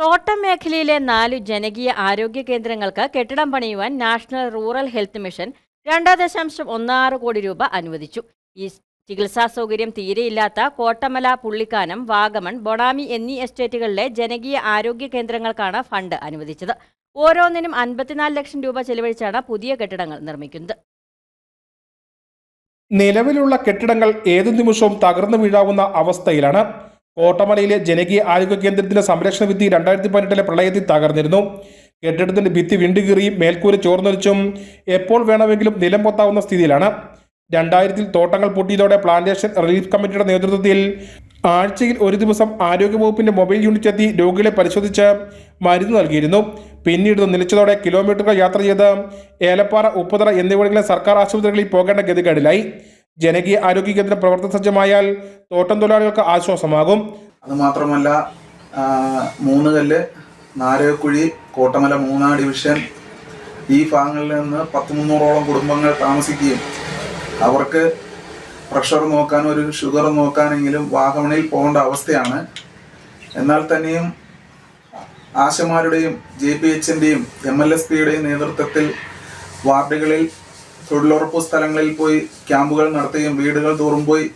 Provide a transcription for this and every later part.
തോട്ടം മേഖലയിലെ നാലു ജനകീയ ആരോഗ്യ കേന്ദ്രങ്ങൾക്ക് കെട്ടിടം പണിയുവാൻ നാഷണൽ റൂറൽ ഹെൽത്ത് മിഷൻ രണ്ട് ദശാംശം ഒന്നാറ് കോടി രൂപ അനുവദിച്ചു. ഈ ചികിത്സാ സൗകര്യം തീരെയില്ലാത്ത കോട്ടമല പുള്ളിക്കാനം വാഗമൺ ബൊണാമി എന്നീ എസ്റ്റേറ്റുകളിലെ ജനകീയ ആരോഗ്യ കേന്ദ്രങ്ങൾക്കാണ് ഫണ്ട് അനുവദിച്ചത്. ഓരോന്നിനും അൻപത്തിനാല് ലക്ഷം രൂപ ചെലവഴിച്ചാണ് പുതിയ കെട്ടിടങ്ങൾ നിർമ്മിക്കുന്നത്. നിലവിലുള്ള കെട്ടിടങ്ങൾ ഏതു നിമിഷവും തകർന്നു വീഴാവുന്ന അവസ്ഥയിലാണ് കോട്ടമലയിലെ ജനകീയ ആരോഗ്യ കേന്ദ്രത്തിലെ സംരക്ഷണ ഭിത്തി രണ്ടായിരത്തി പതിനെട്ടിലെ പ്രളയത്തിൽ തകർന്നിരുന്നു. കെട്ടിടത്തിന്റെ ഭിത്തി വിണ്ടുകീറിയും മേൽക്കൂര ചോർന്നൊലിച്ചും എപ്പോൾ വേണമെങ്കിലും നിലം പൊത്താവുന്ന സ്ഥിതിയിലാണ്. രണ്ടായിരത്തിൽ തോട്ടങ്ങൾ പൊട്ടിയതോടെ പ്ലാന്റേഷൻ റിലീഫ് കമ്മിറ്റിയുടെ നേതൃത്വത്തിൽ ആഴ്ചയിൽ ഒരു ദിവസം ആരോഗ്യവകുപ്പിന്റെ മൊബൈൽ യൂണിറ്റ് എത്തി രോഗികളെ പരിശോധിച്ച് മരുന്ന് നൽകിയിരുന്നു. പിന്നീട് നിലച്ചതോടെ കിലോമീറ്ററുകൾ യാത്ര ചെയ്ത് ഏലപ്പാറ ഉപ്പുതറ എന്നിവിടങ്ങളിലെ സർക്കാർ ആശുപത്രികളിൽ പോകേണ്ട ഗതികേടിലായി. ജനകീയ ആരോഗ്യ കേന്ദ്രം പ്രവർത്തന സജ്ജമായാൽ തോട്ടം തൊഴിലാളികൾക്ക് ആശ്വാസമാകും. അത് മാത്രമല്ല മൂന്ന് കല്ല് നാരകക്കുഴി കോട്ടമല മൂന്നാം ഡിവിഷൻ ഈ ഭാഗങ്ങളിൽ നിന്ന് പത്ത് മുന്നൂറോളം കുടുംബങ്ങൾ താമസിക്കുകയും അവർക്ക് പ്രഷർ നോക്കാൻ ഒരു ഷുഗർ നോക്കാനെങ്കിലും വാഗമണിൽ പോകേണ്ട അവസ്ഥയാണ്. എന്നാൽ തന്നെയും ആശമാരുടെയും ജെ പി എച്ചിന്റെയും എം എൽ എസ് പിയുടെയും നേതൃത്വത്തിൽ വാർഡുകളിൽ തൊഴിലുറപ്പ് സ്ഥലങ്ങളിൽ പോയി ക്യാമ്പുകൾ നടത്തുകയും വീടുകൾ തോറും പോയി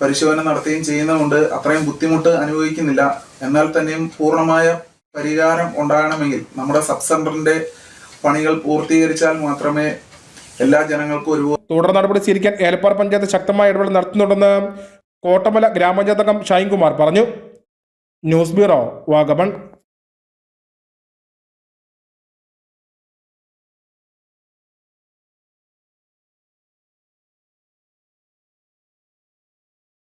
പരിശോധന നടത്തുകയും ചെയ്യുന്നതുകൊണ്ട് അത്രയും ബുദ്ധിമുട്ട് അനുഭവിക്കുന്നില്ല. എന്നാൽ തന്നെയും പൂർണമായ പരിഹാരം ഉണ്ടാകണമെങ്കിൽ നമ്മുടെ സബ് സെന്ററിന്റെ പണികൾ പൂർത്തീകരിച്ചാൽ മാത്രമേ എല്ലാ ജനങ്ങൾക്കും ഒരു തുടർ നടപടി സ്വീകരിക്കാൻ ഏലപ്പാറ പഞ്ചായത്ത് ശക്തമായ ഇടപെടൽ നടത്തുന്നുണ്ടെന്ന് കോട്ടമല ഗ്രാമപഞ്ചായത്ത് അംഗം ഷൈൻകുമാർ പറഞ്ഞു. News bureau Vagamon.